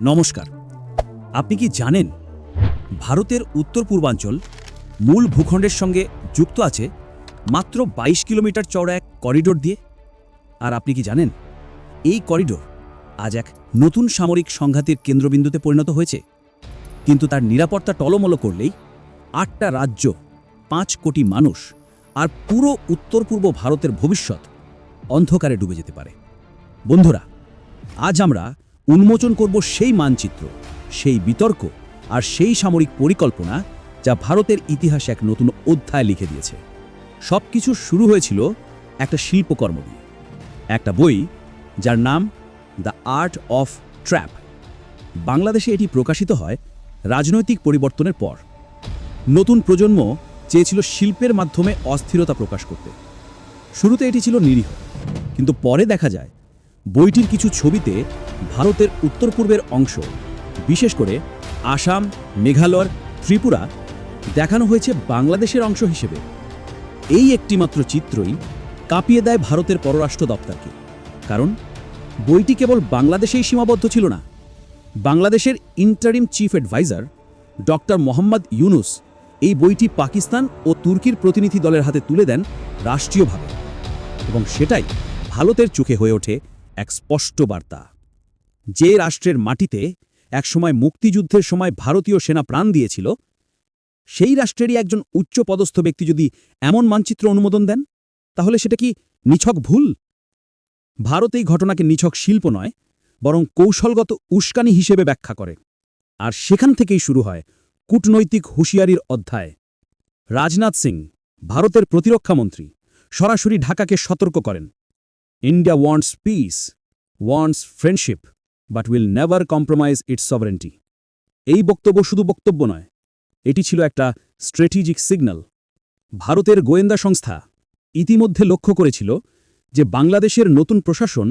নমস্কার। আপনি কি জানেন ভারতের উত্তর পূর্বাঞ্চল মূল ভূখণ্ডের সঙ্গে যুক্ত আছে মাত্র ২২ কিলোমিটার চওড়া এক করিডোর দিয়ে? আর আপনি কি জানেন এই করিডোর আজ এক নতুন সামরিক সংঘাতের কেন্দ্রবিন্দুতে পরিণত হয়েছে? কিন্তু তার নিরাপত্তা টলমলো করলেই আটটা রাজ্য, পাঁচ কোটি মানুষ আর পুরো উত্তর পূর্ব ভারতের ভবিষ্যৎ অন্ধকারে ডুবে যেতে পারে। বন্ধুরা, আজ আমরা উন্মোচন করব সেই মানচিত্র, সেই বিতর্ক আর সেই সামরিক পরিকল্পনা যা ভারতের ইতিহাসে এক নতুন অধ্যায় লিখে দিয়েছে। সব কিছু শুরু হয়েছিল একটা শিল্পকর্ম দিয়ে। একটা বই যার নাম দ্য আর্ট অফ ট্র্যাপ বাংলাদেশে এটি প্রকাশিত হয় রাজনৈতিক পরিবর্তনের পর। নতুন প্রজন্ম চেয়েছিল শিল্পের মাধ্যমে অস্থিরতা প্রকাশ করতে। শুরুতে এটি ছিল নিরীহ, কিন্তু পরে দেখা যায় বইটির কিছু ছবিতে ভারতের উত্তর পূর্বের অংশ, বিশেষ করে আসাম, মেঘালয়, ত্রিপুরা দেখানো হয়েছে বাংলাদেশের অংশ হিসেবে। এই একটিমাত্র চিত্রই কাঁপিয়ে দেয় ভারতের পররাষ্ট্র দপ্তরকে, কারণ বইটি কেবল বাংলাদেশেই সীমাবদ্ধ ছিল না। বাংলাদেশের interim chief adviser doctor Mohammad Yunus এই বইটি পাকিস্তান ও তুর্কির প্রতিনিধি দলের হাতে তুলে দেন রাষ্ট্রীয়ভাবে এবং সেটাই ভারতের চোখে হয়ে ওঠে এক স্পষ্ট বার্তা। যে রাষ্ট্রের মাটিতে একসময় মুক্তিযুদ্ধের সময় ভারতীয় সেনা প্রাণ দিয়েছিল, সেই রাষ্ট্রেরই একজন উচ্চপদস্থ ব্যক্তি যদি এমন মানচিত্র অনুমোদন দেন, তাহলে সেটা কি নিছক ভুল? ভারত এই ঘটনাকে নিছক শিল্প নয়, বরং কৌশলগত উস্কানি হিসেবে ব্যাখ্যা করে। আর সেখান থেকেই শুরু হয় কূটনৈতিক হুঁশিয়ারির অধ্যায়। রাজনাথ সিং, ভারতের প্রতিরক্ষামন্ত্রী সরাসরি ঢাকাকে সতর্ক করেন। India wants peace wants friendship but will never compromise its sovereignty এই বক্তব্য শুধু বক্তব্য নয়, এটি ছিল একটা স্ট্র্যাটেজিক সিগন্যাল ভারতের গোয়েন্দা সংস্থা ইতিমধ্যে লক্ষ্য করেছিল যে বাংলাদেশের নতুন প্রশাসন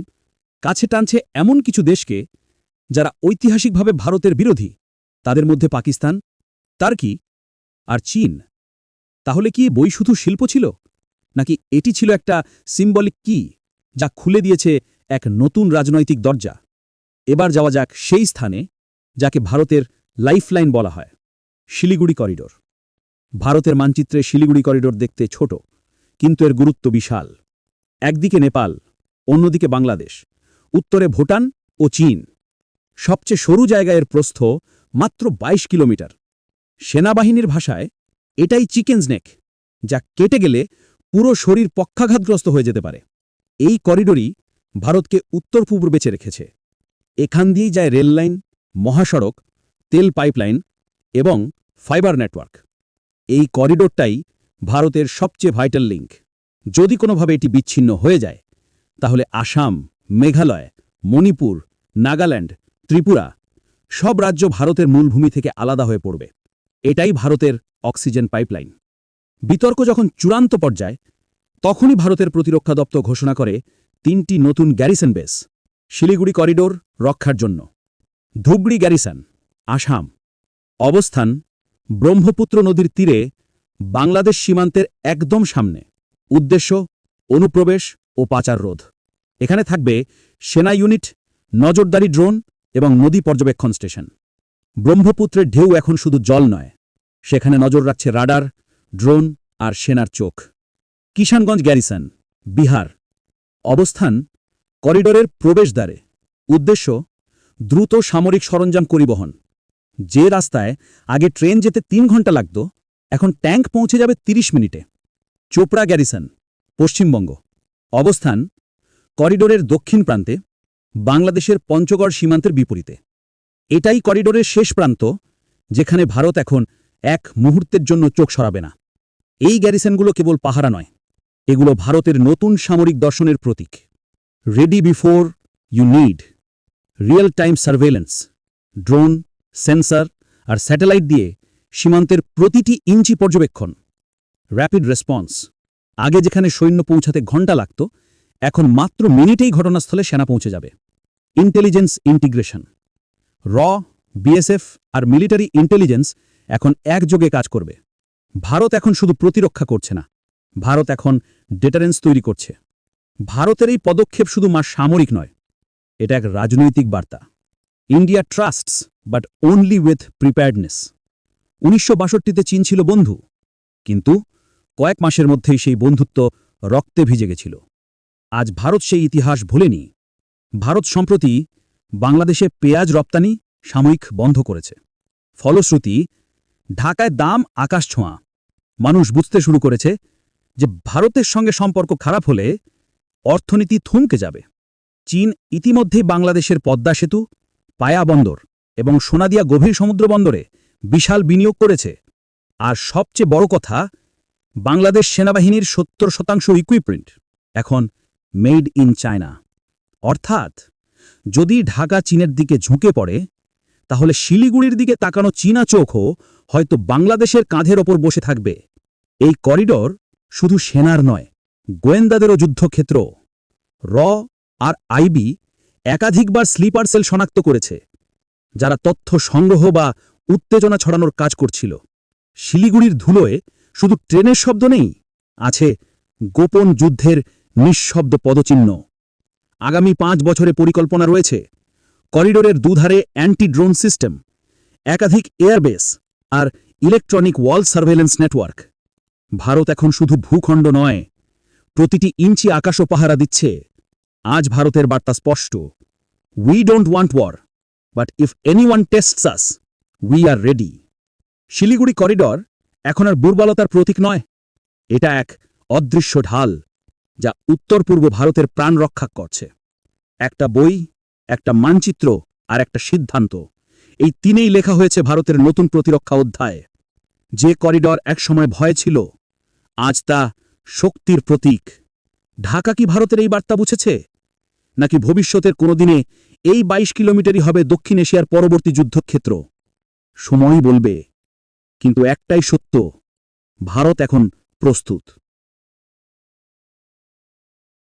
কাছে টানছে এমন কিছু দেশকে যারা ঐতিহাসিকভাবে ভারতের বিরোধী। তাদের মধ্যে পাকিস্তান তার্কি আর চীন। তাহলে কি বই শুধু শিল্প ছিল? নাকি এটি ছিল একটা সিম্বলিক কি যা খুলে দিয়েছে এক নতুন রাজনৈতিক দরজা। এবার যাওয়া যাক সেই স্থানে, যাকে ভারতের লাইফলাইন বলা হয়, শিলিগুড়ি করিডোর। ভারতের মানচিত্রে শিলিগুড়ি করিডোর দেখতে ছোট, কিন্তু এর গুরুত্ব বিশাল। একদিকে নেপাল, অন্যদিকে বাংলাদেশ, উত্তরে ভুটান ও চীন। সবচেয়ে সরু জায়গায় এর প্রস্থ মাত্র ২২ কিলোমিটার। সেনাবাহিনীর ভাষায়, এটাই চিকেন স্নেক, যা কেটে গেলে পুরো শরীর পক্ষাঘাতগ্রস্ত হয়ে যেতে পারে। এই করিডোরই ভারতকে উত্তর পূর্ব বেঁচে রেখেছে। এখান দিয়েই যায় রেললাইন মহাসড়ক, তেল পাইপলাইন এবং ফাইবার নেটওয়ার্ক। এই করিডোরটাই ভারতের সবচেয়ে ভাইটাল লিঙ্ক। যদি কোনোভাবে এটি বিচ্ছিন্ন হয়ে যায়, তাহলে আসাম, মেঘালয়, মণিপুর, নাগাল্যান্ড, ত্রিপুরা সব রাজ্য ভারতের মূলভূমি থেকে আলাদা হয়ে পড়বে। এটাই ভারতের অক্সিজেন পাইপলাইন। বিতর্ক যখন চূড়ান্ত পর্যায়ে তখনই ভারতের প্রতিরক্ষা দপ্তর ঘোষণা করে তিনটি নতুন গ্যারিসন বেস শিলিগুড়ি করিডোর রক্ষার জন্য। ধুবড়ি গ্যারিসন আসাম। অবস্থান, ব্রহ্মপুত্র নদীর তীরে বাংলাদেশ সীমান্তের একদম সামনে। উদ্দেশ্য, অনুপ্রবেশ ও পাচার রোধ। এখানে থাকবে সেনা ইউনিট নজরদারি ড্রোন এবং নদী পর্যবেক্ষণ স্টেশন ব্রহ্মপুত্রের ঢেউ এখন শুধু জল নয়, সেখানে নজর রাখছে রাডার ড্রোন আর সেনার চোখ। কিষানগঞ্জ গ্যারিসন, বিহার। অবস্থান, করিডোরের প্রবেশদ্বারে। উদ্দেশ্য, দ্রুত সামরিক সরঞ্জাম পরিবহন। যে রাস্তায় আগে ট্রেন যেতে তিন ঘণ্টা লাগত, এখন ট্যাঙ্ক পৌঁছে যাবে ৩০ মিনিটে। চোপড়া গ্যারিসন, পশ্চিমবঙ্গ। অবস্থান, করিডোরের দক্ষিণ প্রান্তে, বাংলাদেশের পঞ্চগড় সীমান্তের বিপরীতে। এটাই করিডোরের শেষ প্রান্ত, যেখানে ভারত এখন এক মুহূর্তের জন্য চোখ সরাবে না। এই গ্যারিসনগুলো কেবল পাহারা নয় এগুলো ভারতের নতুন সামরিক দর্শনের প্রতীক। Ready before you need real time surveillance drone sensor R satellite দিয়ে সীমান্তের প্রতিটি ইঞ্চি পর্যবেক্ষণ। র্যাপিড রেসপন্স আগে যেখানে সৈন্য পৌঁছাতে ঘণ্টা লাগত, এখন মাত্র মিনিটেই ঘটনাস্থলে সেনা পৌঁছে যাবে। ইন্টেলিজেন্স ইন্টিগ্রেশন র বিএসএফ আর মিলিটারি ইন্টেলিজেন্স এখন একযোগে কাজ করবে। ভারত এখন শুধু প্রতিরক্ষা করছে না ভারত এখন ডেটারেন্স তৈরি করছে। ভারতের এই পদক্ষেপ শুধু মা সামরিক নয়, এটা এক রাজনৈতিক বার্তা। India trusts but only with preparedness উনিশশো বাষট্টিতে চীন ছিল বন্ধু, কিন্তু কয়েক মাসের মধ্যেই সেই বন্ধুত্ব রক্তে ভিজে গেছিল। আজ ভারত সেই ইতিহাস ভোলেনি। ভারত সম্প্রতি বাংলাদেশে পেঁয়াজ রপ্তানি সাময়িক বন্ধ করেছে। ফলশ্রুতি, ঢাকায় দাম আকাশ ছোঁয়া। মানুষ বুঝতে শুরু করেছে যে ভারতের সঙ্গে সম্পর্ক খারাপ হলে অর্থনীতি থমকে যাবে। চীন ইতিমধ্যেই বাংলাদেশের পদ্মা সেতু, পায়া বন্দর এবং সোনাদিয়া গভীর সমুদ্র বন্দরে বিশাল বিনিয়োগ করেছে। আর সবচেয়ে বড় কথা, বাংলাদেশ সেনাবাহিনীর সত্তর শতাংশ ইকুইপমেন্ট এখন মেড ইন চায়না অর্থাৎ, যদি ঢাকা চীনের দিকে ঝুঁকে পড়ে, তাহলে শিলিগুড়ির দিকে তাকানো চীনা চোখও হয়তো বাংলাদেশের কাঁধের ওপর বসে থাকবে। এই করিডর শুধু সেনার নয়, গোয়েন্দাদেরও যুদ্ধক্ষেত্র। র আর আইবি একাধিকবার স্লিপার সেল শনাক্ত করেছে, যারা তথ্য সংগ্রহ বা উত্তেজনা ছড়ানোর কাজ করছিল। শিলিগুড়ির ধুলোয় শুধু ট্রেনের শব্দ নেই, আছে গোপন যুদ্ধের নিঃশব্দ পদচিহ্ন। আগামী পাঁচ বছরে পরিকল্পনা রয়েছে, করিডোরের দুধারে অ্যান্টি ড্রোন সিস্টেম, একাধিক এয়ারবেস আর electronic wall surveillance network. Bharat এখন শুধু ভূখণ্ড নয়, প্রতিটি ইঞ্চি আকাশও পাহারা দিচ্ছে। আজ ভারতের বার্তা স্পষ্ট। We don't want war but if anyone tests us we are ready Siliguri corridor এখন আর দুর্বলতার প্রতীক নয়। এটা এক অদৃশ্য ঢাল, যা উত্তর পূর্ব ভারতের প্রাণ রক্ষা করছে। একটা বই, একটা মানচিত্র আর একটা সিদ্ধান্ত। এই তিনেই লেখা হয়েছে ভারতের নতুন প্রতিরক্ষা অধ্যায়। যে করিডর একসময় ভয় ছিল আজ তা শক্তির প্রতীক। ঢাকা কি ভারতের এই বার্তা বুঝেছে? নাকি ভবিষ্যতের কোনো দিনে এই ২২ কিলোমিটারই হবে দক্ষিণ এশিয়ার পরবর্তী যুদ্ধক্ষেত্র? সময়ই বলবে। কিন্তু একটাই সত্য, ভারত এখন প্রস্তুত।